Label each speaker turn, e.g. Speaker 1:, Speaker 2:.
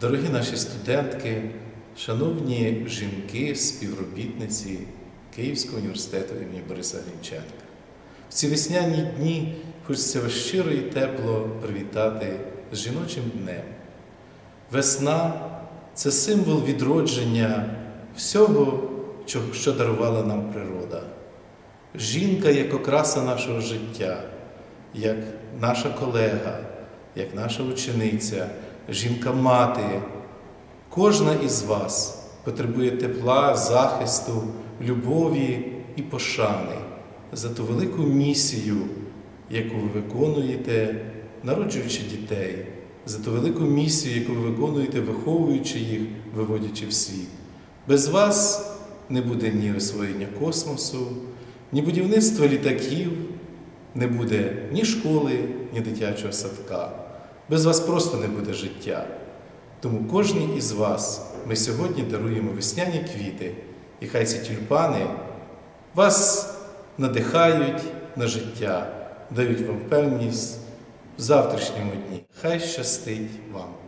Speaker 1: дорогі наші студентки, шановні жінки, співробітниці Київського університету імені Бориса Грінченка. В ці весняні дні хочеться вас щиро і тепло привітати з жіночим днем. Весна це символ відродження всього, що дарувала нам природа. Жінка як окраса нашого життя, як наша колега, як наша учениця, жінка-мати. Кожна із вас потребує тепла, захисту, любові і пошани за ту велику місію, яку ви виконуєте, народжуючи дітей, за ту велику місію, яку ви виконуєте, виховуючи їх, виводячи в світ. Без вас не буде ні освоєння космосу, ні будівництва літаків, не буде ні школи, ні дитячого садка. Без вас просто не буде життя. Тому кожній із вас ми сьогодні даруємо весняні квіти, і хай ці тюльпани вас надихають на життя, дають вам певність в завтрашньому дні. Хай щастить вам!